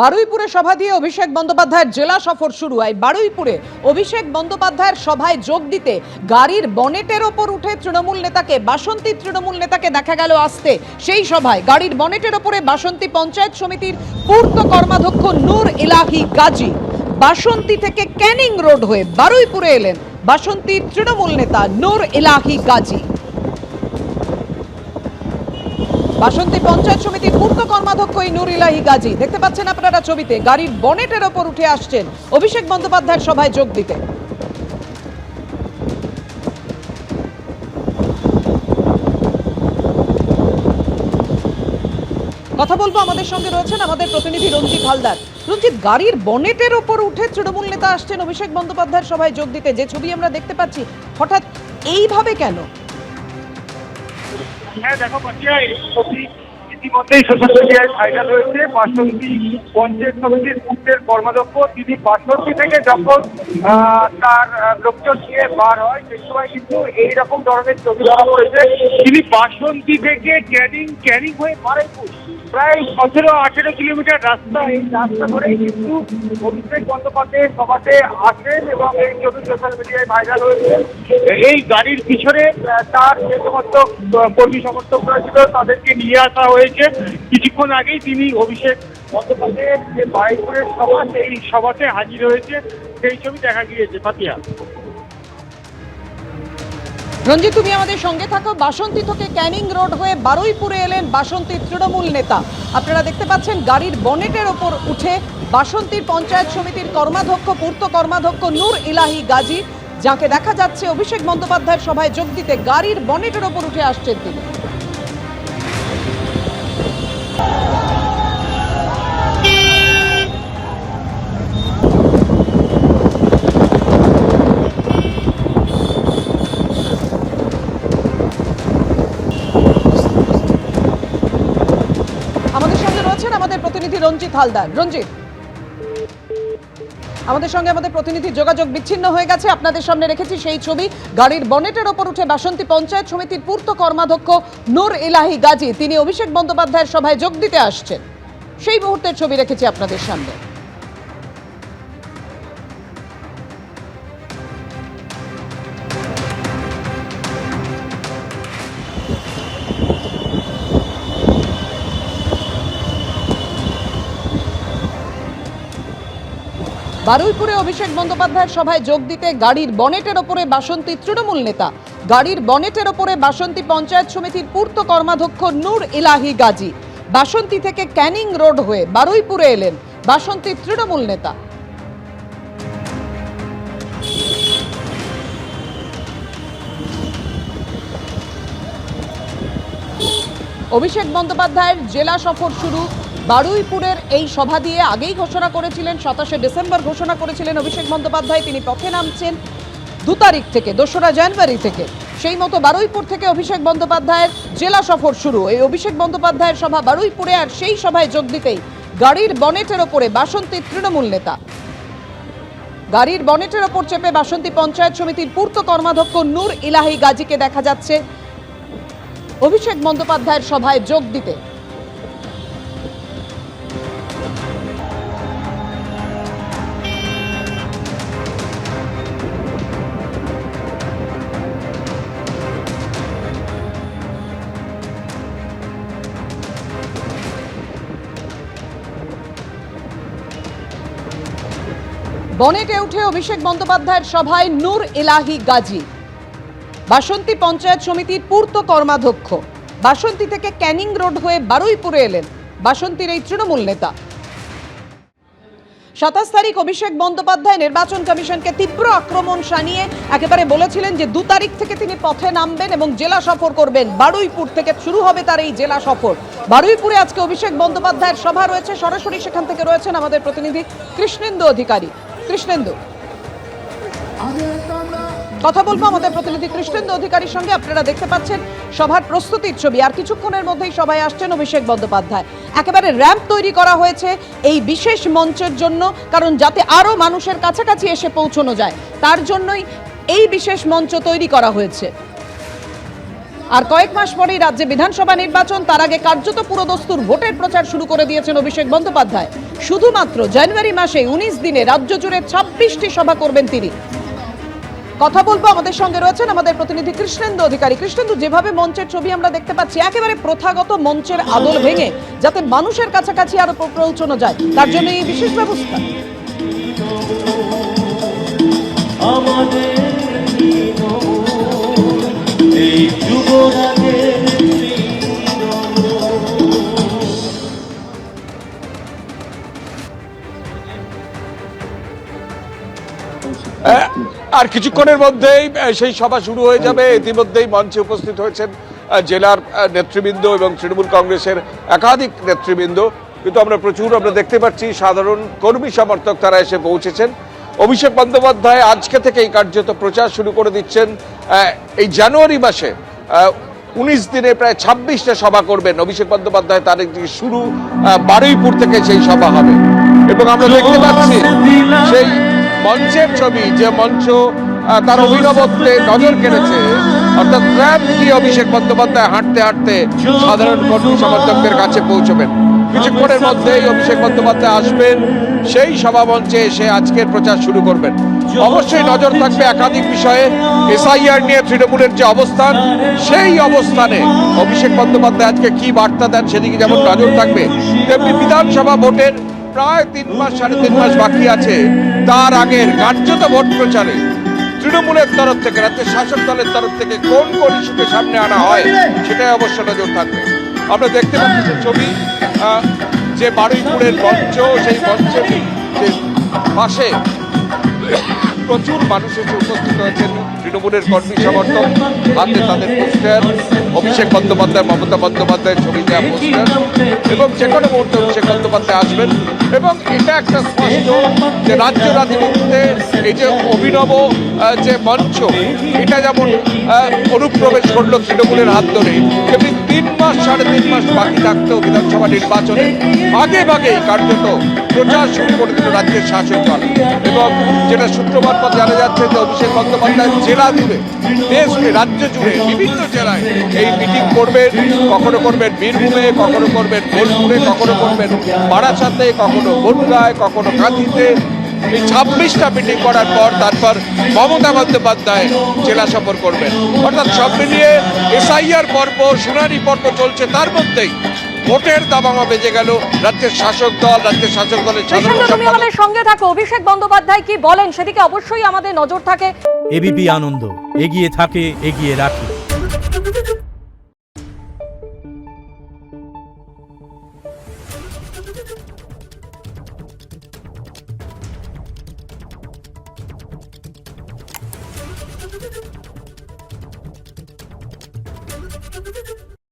বারুইপুরে সভা দিয়ে অভিষেক বন্দ্যোপাধ্যায়ের জেলা সফর শুরু। হয় বারুইপুরে অভিষেক বন্দ্যোপাধ্যায়ের সভায় যোগ দিতে গাড়ির বনেটের ওপর উঠে তৃণমূল নেতাকে, বাসন্তী তৃণমূল নেতাকে দেখা গেল আসতে। সেই সভায় গাড়ির বনেটের ওপরে বাসন্তী পঞ্চায়েত সমিতির পূর্ত কর্মাধ্যক্ষ নূর ইলাহি গাজী বাসন্তী থেকে ক্যানিং রোড হয়ে বারুইপুরে এলেন। বাসন্তীর তৃণমূল নেতা নূর ইলাহি গাজী। বাসন্তী পঞ্চায়েত সমিতির পূর্ত কর্মাধ্যক্ষ নুর ইলাহি গাজী। দেখতে পাচ্ছেন আপনারা ছবিতে, গাড়ির বনেটের ওপর উঠে আসছেন। অভিষেক বন্দ্যোপাধ্যায়ের সভায় যোগ দিতে। কথা বলব আমাদের সঙ্গে রয়েছেন আমাদের প্রতিনিধি রঞ্জিত হালদার। রঞ্জিত, গাড়ির বনেটের ওপর উঠে তৃণমূল নেতা আসছেন অভিষেক বন্দ্যোপাধ্যায়ের সভায় যোগ দিতে। যে ছবি আমরা দেখতে পাচ্ছি, হঠাৎ এইভাবে কেন? হ্যাঁ দেখো ইতিমধ্যেই সোশ্যাল মিডিয়ায় হয়েছে। পঞ্চায়েত তিনি বাসন্তী থেকে যখন তার লোকজন নিয়ে বার হয়, সেই সময় কিন্তু এইরকম ধরনের ছবি ধরা পড়েছে। তিনি বাসন্তী থেকে ক্যানিং ক্যানিং হয়ে বারাইপুর প্রায় সতেরো, আঠেরো কিলোমিটার রাস্তা এই রাস্তা ধরেই কিন্তু অভিষেক বন্দ্যোপাধ্যায় সভাতে আসেন এবং এই ছবি সোশ্যাল মিডিয়ায় ভাইরাল হয়েছে। এই গাড়ির পিছনে তার যে সমস্ত কর্মী সমর্থকরা ছিল, তাদেরকে নিয়ে আসা হয়েছে। কিছুক্ষণ আগেই তিনি অভিষেক বন্দ্যোপাধ্যায়ের যে বারাইপুরের সভা, সেই সভাতে হাজির হয়েছে। সেই ছবি দেখা গিয়েছে। পাতিয়া। রঞ্জিত, তুমি আমাদের সঙ্গে থাকো। বাসন্তী থেকে ক্যানিং রোড হয়ে বারুইপুরে এলেন বাসন্তীর তৃণমূল নেতা। আপনারা দেখতে পাচ্ছেন, গাড়ির বনেটের ওপর উঠে বাসন্তীর পঞ্চায়েত সমিতির কর্মাধ্যক্ষ, পূর্ত কর্মাধ্যক্ষ নূর ইলাহি গাজী, যাকে দেখা যাচ্ছে অভিষেক বন্দ্যোপাধ্যায়ের সভায় যোগ দিতে গাড়ির বনেটের ওপর উঠে আসছেন তিনি আমাদের সঙ্গে রয়েছেন আমাদের প্রতিনিধি রঞ্জিত হালদার। রঞ্জিত, আমাদের সঙ্গে আমাদের প্রতিনিধি যোগাযোগ বিচ্ছিন্ন হয়ে গেছে। আপনাদের সামনে রেখেছি সেই ছবি। গাড়ির বনেটের ওপর উঠে বাসন্তী পঞ্চায়েত সমিতির পূর্ত কর্মাধ্যক্ষ নূর ইলাহি গাজী। তিনি অভিষেক বন্দ্যোপাধ্যায়ের সভায় যোগ দিতে আসছেন। সেই মুহূর্তের ছবি রেখেছি আপনাদের সামনে। বারুইপুরে অভিষেক বন্দ্যোপাধ্যায়ের সভায় যোগ দিতে গাড়ির বনেটের ওপরে বাসন্তী তৃণমূল নেতা। গাড়ির বনেটের ওপরে বাসন্তী পঞ্চায়েত সমিতির পূর্ত কর্মাধ্যক্ষ নূর ইলাহি গাজী। বাসন্তী থেকে ক্যানিং রোড হয়ে বারুইপুরে এলেন বাসন্তী তৃণমূল নেতা। অভিষেক বন্দ্যোপাধ্যায়ের জেলা সফর শুরু বারুইপুরের এই সভা দিয়ে আগেই ঘোষণা করেছিলেন, সাতাশে ডিসেম্বর ঘোষণা করেছিলেন অভিষেক বন্দ্যোপাধ্যায়। তিনি পথে নামছেন দু তারিখ থেকে, দোসরা জানুয়ারি থেকে। সেই মতো বারুইপুর থেকে অভিষেক বন্দ্যোপাধ্যায়ের জেলা সফর শুরু। এই অভিষেক বন্দ্যোপাধ্যায়ের সভা বারুইপুরে আর সেই সভায় যোগ দিতেই গাড়ির বনেটের ওপরে বাসন্তী তৃণমূল নেতা। গাড়ির বনেটের ওপর চেপে বাসন্তী পঞ্চায়েত সমিতির পূর্ত কর্মাধ্যক্ষ নূর ইলাহি গাজীকে দেখা যাচ্ছে। অভিষেক বন্দ্যোপাধ্যায়ের সভায় যোগ দিতে। বনেটে উঠে অভিষেক বন্দ্যোপাধ্যায়ের সভায় নূর এলাহি গাজী। বাসন্তী পঞ্চায়েত সমিতির পূর্ত কর্মাধ্যক্ষ। বাসন্তী থেকে ক্যানিং রোড হয়ে বারুইপুরে এলেন বাসন্তীর এই তৃণমূল নেতা। সাতাশ তারিখ অভিষেক বন্দ্যোপাধ্যায় নির্বাচন কমিশনকে তীব্র আক্রমণ সানিয়ে একেবারে বলেছিলেন যে দু তারিখ থেকে তিনি পথে নামবেন এবং জেলা সফর করবেন। বারুইপুর থেকে শুরু হবে তার এই জেলা সফর। বারুইপুরে আজকে অভিষেক বন্দ্যোপাধ্যায়ের সভা রয়েছে। সরাসরি সেখান থেকে রয়েছেন আমাদের প্রতিনিধি কৃষ্ণেন্দু অধিকারী। কৃষ্ণেন্দু। কথা বলব আমাদের প্রতিনিধি কৃষ্ণেন্দু অধিকারীর সঙ্গে। আপনারা দেখতে পাচ্ছেন, সভার প্রস্তুতির ছবি। আর কিছুক্ষণের মধ্যেই সবাই আসছেন অভিষেক বন্দ্যোপাধ্যায়। একেবারে র্যাম্প তৈরি করা হয়েছে এই বিশেষ মঞ্চের জন্য, কারণ যাতে আরও মানুষের কাছাকাছি এসে পৌঁছানো যায়, তার জন্যই এই বিশেষ মঞ্চ তৈরি করা হয়েছে। আর কয়েক মাস পরেই রাজ্যে বিধানসভা নির্বাচন, তার আগে কার্যত পুরোদস্তুর ভোটের প্রচার শুরু করে দিয়েছেন অভিষেক বন্দ্যোপাধ্যায়। শুধুমাত্র জানুয়ারি মাসে উনিশ দিনে রাজ্য জুড়ে ছাব্বিশটি সভা করবেন তিনি। কথা বলব আমাদের সঙ্গে রয়েছেন আমাদের প্রতিনিধি কৃষ্ণেন্দু অধিকারী। কৃষ্ণেন্দু, যেভাবে মঞ্চের ছবি আমরা দেখতে পাচ্ছি, একেবারে প্রথাগত মঞ্চের আদল ভেঙে যাতে মানুষের কাছাকাছি আরও পৌঁছানো যায়, তার জন্য এই বিশেষ ব্যবস্থা। আমাদের আর কিছুক্ষণের মধ্যেই সেই সভা শুরু হয়ে যাবে। ইতিমধ্যেই মঞ্চে উপস্থিত হয়েছেন জেলার নেতৃবৃন্দ এবং তৃণমূল কংগ্রেসের একাধিক নেতৃবৃন্দ। কিন্তু আমরা প্রচুর, আমরা দেখতে পাচ্ছি সাধারণ কর্মী সমর্থক তারা এসে পৌঁছেছেন। অভিষেক বন্দ্যোপাধ্যায় আজকে থেকেই কার্যত প্রচার শুরু করে দিচ্ছেন। এই জানুয়ারি মাসে উনিশ দিনে প্রায় ছাব্বিশটা সভা করবেন। অভিষেক বন্দ্যোপাধ্যায় তার শুরু বারুইপুর থেকে সেই সভা হবে। এবং আমরা দেখতে পাচ্ছি সেই মঞ্চের ছবি, যে মঞ্চ তার অভিনবত্বে নজর কেড়েছে। অর্থাৎ ট্র্যাপ দিয়ে অভিষেক বন্দ্যোপাধ্যায় হাঁটতে হাঁটতে সাধারণ কর্মী সমর্থকদের কাছে পৌঁছবেন। কিছুক্ষণের মধ্যেই অভিষেক বন্দ্যোপাধ্যায় আসবেন, সেই সভা মঞ্চে এসে আজকের প্রচার শুরু করবেন। অবশ্যই নজর থাকবে একাধিক বিষয়ে। এসআইআর নিয়ে তৃণমূলের যে অবস্থান, সেই অবস্থানে অভিষেক বন্দ্যোপাধ্যায় আজকে কি বার্তা দেন সেদিকে যেমন নজর থাকবে, তেমনি বিধানসভা ভোটের প্রায় তিন মাস, সাড়ে তিন মাস বাকি আছে। তার আগের কার্যত ভোট প্রচারে তৃণমূলের তরফ থেকে, রাজ্যের শাসক দলের তরফ থেকে কোন কোন ইস্যুকে সামনে আনা হয়, সেটাই অবশ্য নজর থাকবে। আমরা দেখতে পাচ্ছি যে ছবি যে বারুইপুরের মঞ্চ, সেই মঞ্চের পাশে প্রচুর মানুষ এসে উপস্থিত হয়েছেন। তৃণমূলের কর্মী সমর্থক হাতে তাদের পোস্টার, অভিষেক বন্দ্যোপাধ্যায়, মমতা বন্দ্যোপাধ্যায়ের ছবি দেওয়া পোস্টার এবং যে কোনো মুহূর্তে অভিষেক বন্দ্যোপাধ্যায় আসবেন এবং এটা একটা স্পষ্ট যে রাজ্য রাজনীতিতে এই যে অভিনব যে মঞ্চ, এটা যেমন অনুপ্রবেশ করল তৃণমূলের হাত ধরে, তেমনি তিন মাস, সাড়ে তিন মাস বাকি থাকতেও বিধানসভা নির্বাচনে আগে ভাগেই কার্যত প্রচার শুরু করে দিল রাজ্যের শাসক দল। এবং যেটা সূত্রপাত পর জানা যাচ্ছে যে অভিষেক বন্দ্যোপাধ্যায় জেলা জুড়ে, দেশ রাজ্য জুড়ে, বিভিন্ন জেলায় এই মিটিং করবেন, কখনো করবেন বীরভূমে, কখনো করবেন বোলপুরে, কখনো করবেন বারাসাতে, কখনো বনগায় কখনো কাঁথিতে এই ছাব্বিশটা মিটিং করার পর তারপর মমতা বন্দ্যোপাধ্যায় জেলা সফর করবেন। অর্থাৎ সব মিলিয়ে এসআইআর পর্ব শুনানি পর্ব চলছে। তার মধ্যেই ভোটের দাবামা বেজে গেল। রাজ্যের শাসক দল রাজ্যের শাসক দলের তুমি আমাদের সঙ্গে থাকো। অভিষেক বন্দ্যোপাধ্যায় কি বলেন? সেদিকে অবশ্যই আমাদের নজর থাকে। A B P Ananda. এগিয়ে থাকে এগিয়ে রাখে।